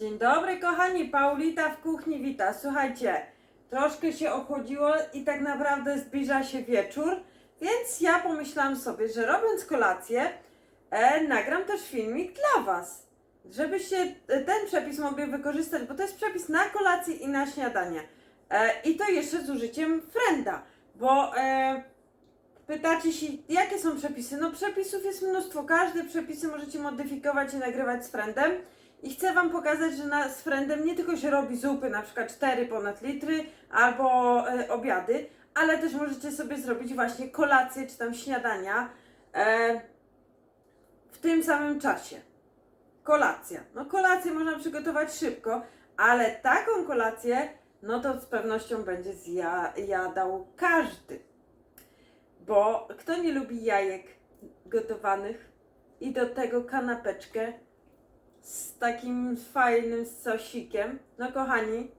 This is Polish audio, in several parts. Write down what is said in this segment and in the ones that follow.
Dzień dobry kochani, Paulita w kuchni wita. Słuchajcie, troszkę się ochłodziło i tak naprawdę zbliża się wieczór, więc ja pomyślałam sobie, że robiąc kolację, e, nagram też filmik dla Was, żebyście ten przepis mogli wykorzystać, bo to jest przepis na kolację i na śniadanie. E, I to jeszcze z użyciem frenda, bo e, pytacie się, jakie są przepisy? No przepisów jest mnóstwo, każde przepisy możecie modyfikować i nagrywać z friendem. I chcę Wam pokazać, że na, z friendem nie tylko się robi zupy, na przykład 4 ponad litry, albo e, obiady, ale też możecie sobie zrobić właśnie kolację czy tam śniadania e, w tym samym czasie. Kolacja. No kolację można przygotować szybko, ale taką kolację, no to z pewnością będzie zjadał każdy. Bo kto nie lubi jajek gotowanych i do tego kanapeczkę z takim fajnym sosikiem. No kochani,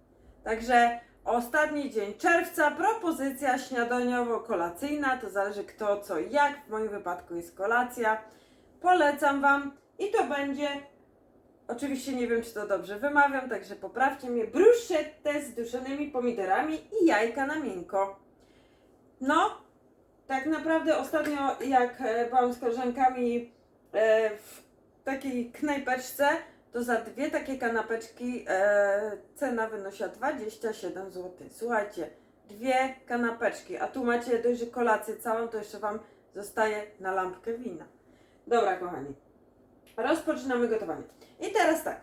także ostatni dzień czerwca, propozycja śniadaniowo-kolacyjna, to zależy kto, co i jak, w moim wypadku jest kolacja. Polecam Wam i to będzie, oczywiście nie wiem czy to dobrze wymawiam, także poprawcie mnie, bruschette z duszonymi pomidorami i jajka na miękko. No, tak naprawdę ostatnio jak e, byłam z koleżankami e, w takiej knajpeczce, to za dwie takie kanapeczki e, cena wynosiła 27 zł. Słuchajcie, dwie kanapeczki, a tu macie dość, że kolację całą, to jeszcze Wam zostaje na lampkę wina. Dobra, kochani, rozpoczynamy gotowanie. I teraz tak,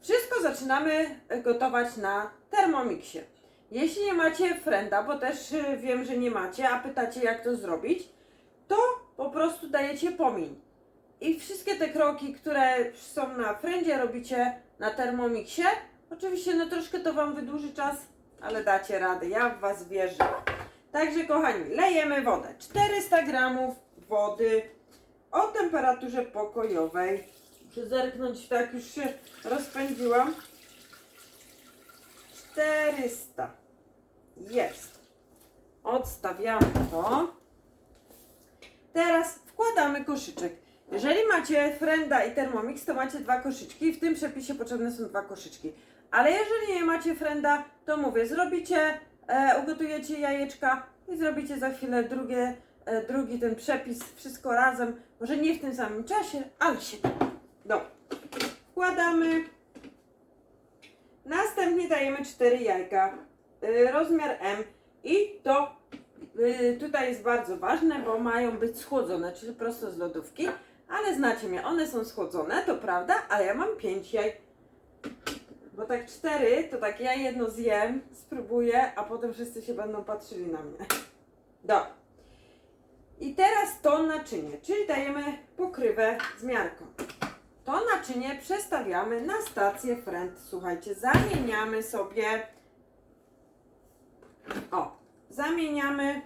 wszystko zaczynamy gotować na Thermomixie. Jeśli nie macie frenda, bo też y, wiem, że nie macie, a pytacie jak to zrobić, to po prostu dajecie pomiń. I wszystkie te kroki, które są na frendzie, robicie na Thermomixie. Oczywiście no troszkę to Wam wydłuży czas, ale dacie radę, ja w Was wierzę. Także kochani, lejemy wodę. 400 gramów wody o temperaturze pokojowej. Muszę zerknąć, tak już się rozpędziłam. 400. Jest. Odstawiamy to. Teraz wkładamy koszyczek. Jeżeli macie Frenda i Thermomix, to macie dwa koszyczki. W tym przepisie potrzebne są dwa koszyczki. Ale jeżeli nie macie Frenda, to mówię, zrobicie, e, ugotujecie jajeczka i zrobicie za chwilę drugie, e, drugi ten przepis, wszystko razem. Może nie w tym samym czasie, ale się da. Dobra. Wkładamy. Następnie dajemy cztery jajka. Y, rozmiar M i to y, tutaj jest bardzo ważne, bo mają być schłodzone, czyli prosto z lodówki. Ale znacie mnie, one są schłodzone, to prawda, ale ja mam 5 jaj. Bo tak cztery, to tak ja jedno zjem, spróbuję, a potem wszyscy się będą patrzyli na mnie. Dobra. I teraz to naczynie, czyli dajemy pokrywę z miarką. To naczynie przestawiamy na stację Friend. Słuchajcie, zamieniamy sobie. O, zamieniamy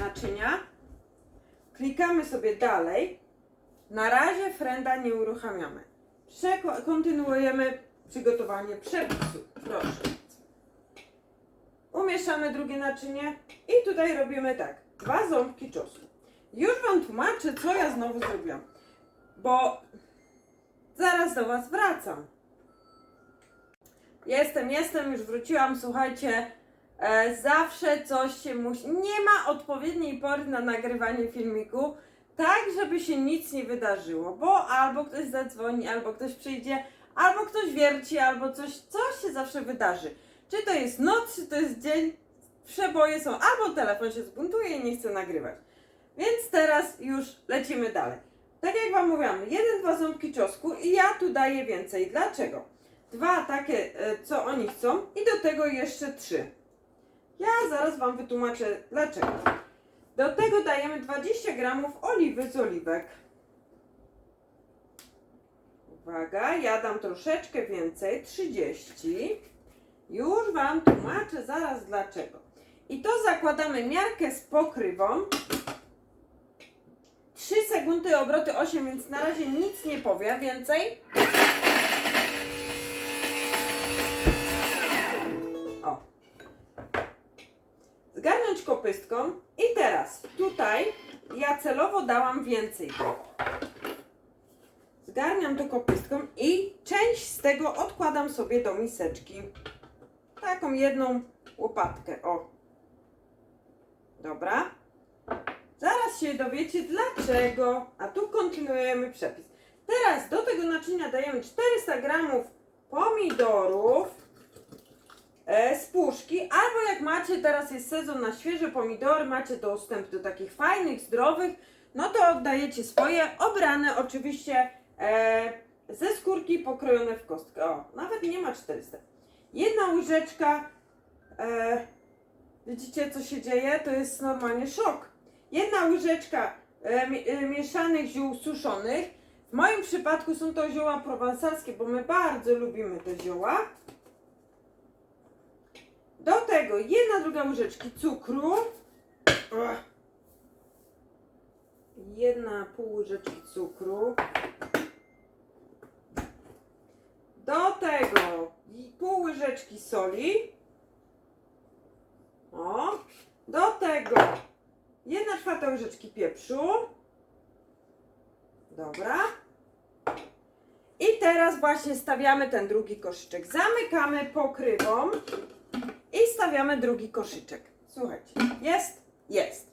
naczynia. Klikamy sobie dalej. Na razie Frenda nie uruchamiamy. Przeko- kontynuujemy przygotowanie przepisu. Proszę. Umieszczamy drugie naczynie i tutaj robimy tak. Dwa ząbki czosnku. Już Wam tłumaczę, co ja znowu zrobiłam. Bo zaraz do Was wracam. Jestem, jestem, już wróciłam. Słuchajcie, e, zawsze coś się musi. Nie ma odpowiedniej pory na nagrywanie filmiku, tak żeby się nic nie wydarzyło, bo albo ktoś zadzwoni, albo ktoś przyjdzie, albo ktoś wierci, albo coś, coś się zawsze wydarzy. Czy to jest noc, czy to jest dzień, przeboje są, albo telefon się zbuntuje i nie chce nagrywać. Więc teraz już lecimy dalej. Tak jak Wam mówiłam, jeden, dwa ząbki czosnku i ja tu daję więcej. Dlaczego? Dwa takie, e, co oni chcą i do tego jeszcze trzy. Ja zaraz Wam wytłumaczę dlaczego. Do tego dajemy 20 gramów oliwy z oliwek. Uwaga, ja dam troszeczkę więcej, 30. Już Wam tłumaczę zaraz dlaczego. I to zakładamy miarkę z pokrywą. 3 sekundy obroty 8, więc na razie nic nie powie więcej. I teraz tutaj ja celowo dałam więcej zgarniam to kopystką i część z tego odkładam sobie do miseczki. Taką jedną łopatkę, o. Dobra. Zaraz się dowiecie dlaczego. A tu kontynuujemy przepis. Teraz do tego naczynia dajemy 400 gramów pomidorów z puszki, albo jak macie, teraz jest sezon na świeże pomidory, macie dostęp do takich fajnych, zdrowych, no to oddajecie swoje, obrane oczywiście e, ze skórki pokrojone w kostkę. O, nawet nie ma 400. Jedna łyżeczka, e, widzicie co się dzieje? To jest normalnie szok. Jedna łyżeczka e, e, mieszanych ziół suszonych. W moim przypadku są to zioła prowansalskie, bo my bardzo lubimy te zioła. Do tego jedna druga łyżeczki cukru. Jedna pół łyżeczki cukru. Do tego pół łyżeczki soli. O. Do tego jedna czwarta łyżeczki pieprzu. Dobra. I teraz właśnie stawiamy ten drugi koszyczek. Zamykamy pokrywą i stawiamy drugi koszyczek. Słuchajcie, jest? Jest.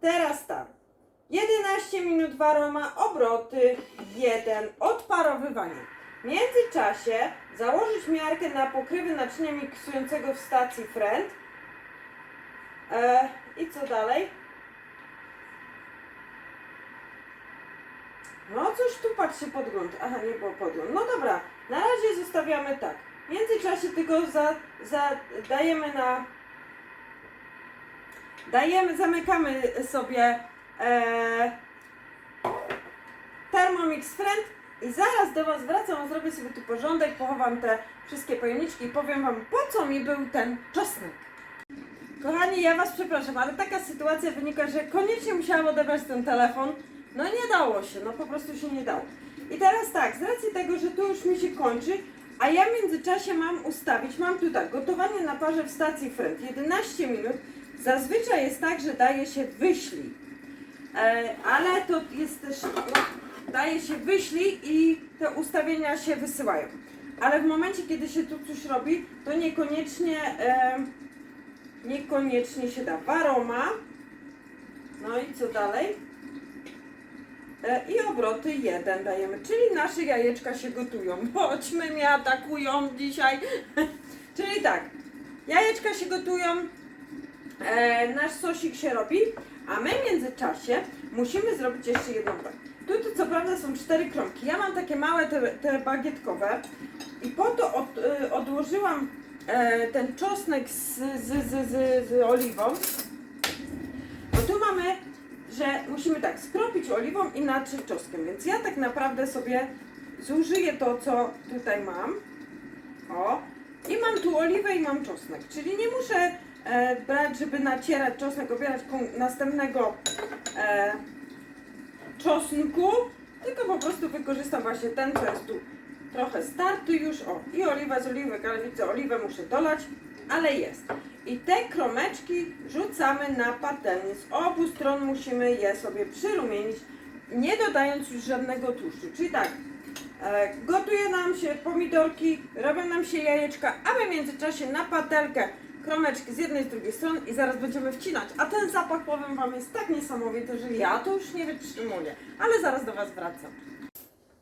Teraz tak. 11 minut waroma, obroty 1, odparowywanie. W międzyczasie założyć miarkę na pokrywy naczynia miksującego w stacji Friend. E, I co dalej? No coś tu patrzcie podgląd. Aha, nie było podgląd. No dobra, na razie zostawiamy tak. W międzyczasie tylko za, za, dajemy na. Dajemy, zamykamy sobie e, Thermomix Friend i zaraz do Was wracam, zrobię sobie tu porządek, pochowam te wszystkie pojemniczki i powiem Wam po co mi był ten czosnek. Kochani, ja Was przepraszam, ale taka sytuacja wynika, że koniecznie musiałam odebrać ten telefon. No nie dało się, no po prostu się nie dało. I teraz tak, z racji tego, że to już mi się kończy, a ja w międzyczasie mam ustawić, mam tu tak, gotowanie na parze w stacji Friend 11 minut. Zazwyczaj jest tak, że daje się wyślij. E, ale to jest też, no, daje się wyślij i te ustawienia się wysyłają. Ale w momencie, kiedy się tu coś robi, to niekoniecznie, e, niekoniecznie się da. Waroma. No i co dalej? E, I obroty jeden dajemy, czyli nasze jajeczka się gotują. Chodźmy, mnie atakują dzisiaj. czyli tak, jajeczka się gotują, e, nasz sosik się robi, a my w międzyczasie musimy zrobić jeszcze jedną tak. Tu to co prawda są cztery kromki. Ja mam takie małe, te, te bagietkowe i po to od, y, odłożyłam e, ten czosnek z, z, z, z, z oliwą. Bo tu mamy, że musimy tak skropić oliwą i natrzeć czosnkiem, więc ja tak naprawdę sobie zużyję to, co tutaj mam. O. I mam tu oliwę i mam czosnek, czyli nie muszę e, brać, żeby nacierać czosnek, obierać następnego e, czosnku, tylko po prostu wykorzystam właśnie ten, co jest tu trochę starty już, o, i oliwa z oliwek, ale widzę, oliwę muszę dolać, ale jest. I te kromeczki rzucamy na patelnię, z obu stron musimy je sobie przyrumienić, nie dodając już żadnego tłuszczu, czyli tak, e, gotuje nam się pomidorki, robią nam się jajeczka, a my w międzyczasie na patelkę kromeczki z jednej i z drugiej strony i zaraz będziemy wcinać. A ten zapach, powiem Wam, jest tak niesamowity, że ja to już nie wytrzymuję. Ale zaraz do Was wracam.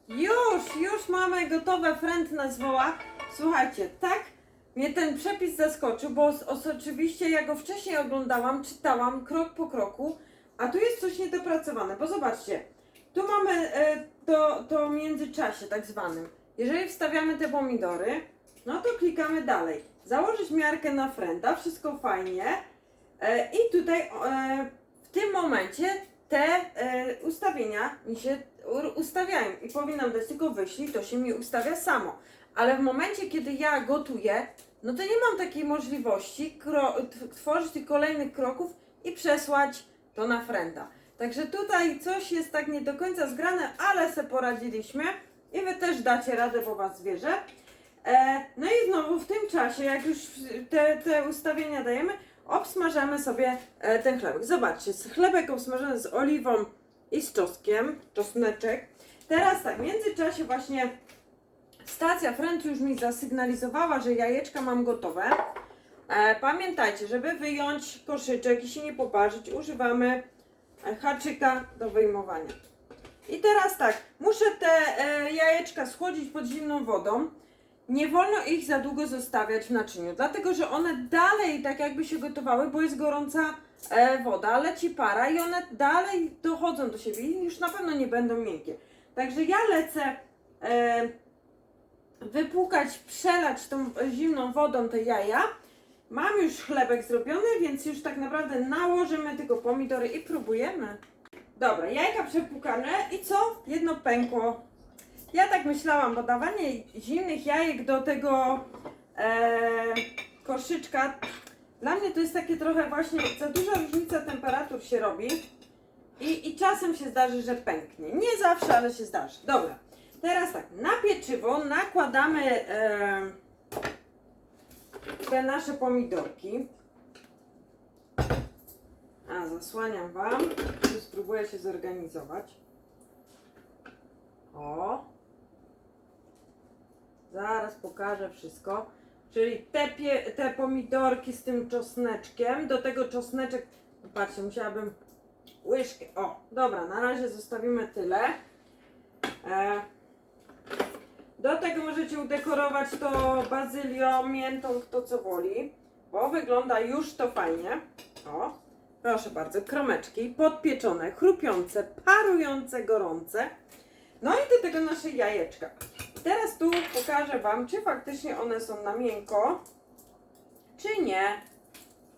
Już, już mamy gotowe, friend nas woła. Słuchajcie, tak mnie ten przepis zaskoczył, bo oczywiście ja go wcześniej oglądałam, czytałam krok po kroku, a tu jest coś niedopracowane, bo zobaczcie, tu mamy e, to, to międzyczasie tak zwanym. Jeżeli wstawiamy te pomidory, no to klikamy dalej. Założyć miarkę na frenda, wszystko fajnie. E, I tutaj e, w tym momencie te ustawienia mi się ustawiają i powinnam dać tylko wyślij, to się mi ustawia samo. Ale w momencie, kiedy ja gotuję, no to nie mam takiej możliwości tworzyć tych kolejnych kroków i przesłać to na frenda. Także tutaj coś jest tak nie do końca zgrane, ale se poradziliśmy i wy też dacie radę, bo was wierzę. E, no i znowu w tym czasie, jak już te, te ustawienia dajemy, obsmażamy sobie e, ten chlebek. Zobaczcie, chlebek obsmażony z oliwą i z czosnkiem, czosneczek. Teraz tak, w międzyczasie właśnie stacja Friends już mi zasygnalizowała, że jajeczka mam gotowe. E, pamiętajcie, żeby wyjąć koszyczek i się nie poparzyć, używamy haczyka do wyjmowania. I teraz tak, muszę te e, jajeczka schłodzić pod zimną wodą. Nie wolno ich za długo zostawiać w naczyniu, dlatego że one dalej tak jakby się gotowały, bo jest gorąca e, woda, leci para i one dalej dochodzą do siebie i już na pewno nie będą miękkie. Także ja lecę wypłukać, przelać tą zimną wodą te jaja. Mam już chlebek zrobiony, więc już tak naprawdę nałożymy tylko pomidory i próbujemy. Dobra, jajka przepłukane i co? Jedno pękło. Ja tak myślałam, bo dawanie zimnych jajek do tego e, koszyczka, dla mnie to jest takie trochę właśnie, za duża różnica temperatur się robi i, i czasem się zdarzy, że pęknie. Nie zawsze, ale się zdarzy. Dobra, teraz tak, na pieczywo nakładamy e, te nasze pomidorki. A, zasłaniam Wam. Spróbuję się zorganizować. O. Zaraz pokażę wszystko. Czyli te, pie, te pomidorki z tym czosneczkiem. Do tego czosneczek. Patrzcie, musiałabym łyżkę. O, dobra, na razie zostawimy tyle. E, do tego możecie udekorować to bazylią, miętą, kto co woli. Bo wygląda już to fajnie. O, proszę bardzo, kromeczki podpieczone, chrupiące, parujące, gorące. No i do tego nasze jajeczka. Teraz tu pokażę Wam, czy faktycznie one są na miękko, czy nie,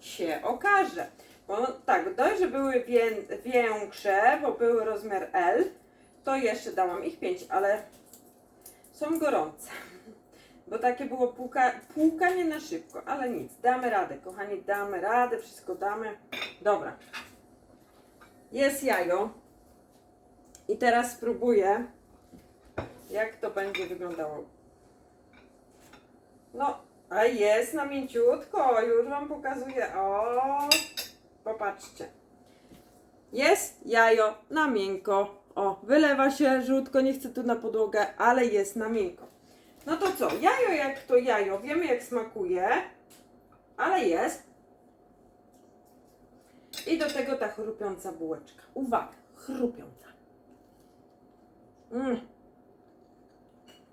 się okaże. Bo tak, dość, że były wię, większe, bo były rozmiar L, to jeszcze dałam ich 5, ale są gorące. Bo takie było płuka, płukanie na szybko, ale nic, damy radę, kochani, damy radę, wszystko damy. Dobra. Jest jajo. I teraz spróbuję, jak to będzie wyglądało. No, a jest na mięciutko, już Wam pokazuję. O, popatrzcie. Jest jajo na miękko. O, wylewa się żółtko, nie chcę tu na podłogę, ale jest na miękko. No to co, jajo jak to jajo, wiemy jak smakuje, ale jest. I do tego ta chrupiąca bułeczka. Uwaga, chrupiąca. Mm.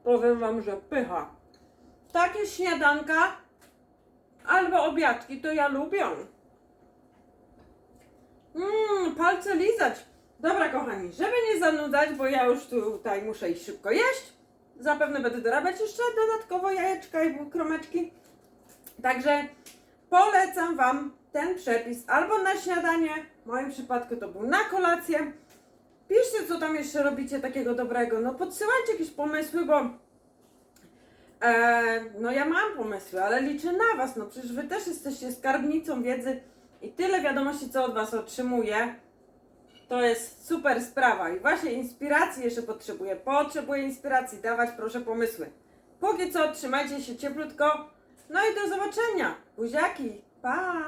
Powiem Wam, że pycha. Takie śniadanka albo obiadki to ja lubię. Mmm, palce lizać. Dobra, kochani, żeby nie zanudzać, bo ja już tutaj muszę iść szybko jeść. Zapewne będę dorabiać jeszcze dodatkowo jajeczka i kromeczki. Także polecam Wam ten przepis albo na śniadanie, w moim przypadku to był na kolację. Piszcie, co tam jeszcze robicie takiego dobrego. No podsyłajcie jakieś pomysły, bo e, no ja mam pomysły, ale liczę na Was. No przecież Wy też jesteście skarbnicą wiedzy i tyle wiadomości, co od Was otrzymuję. To jest super sprawa i właśnie inspiracji jeszcze potrzebuję. Potrzebuję inspiracji, dawać proszę pomysły. Póki co trzymajcie się cieplutko. No i do zobaczenia. Buziaki. Pa!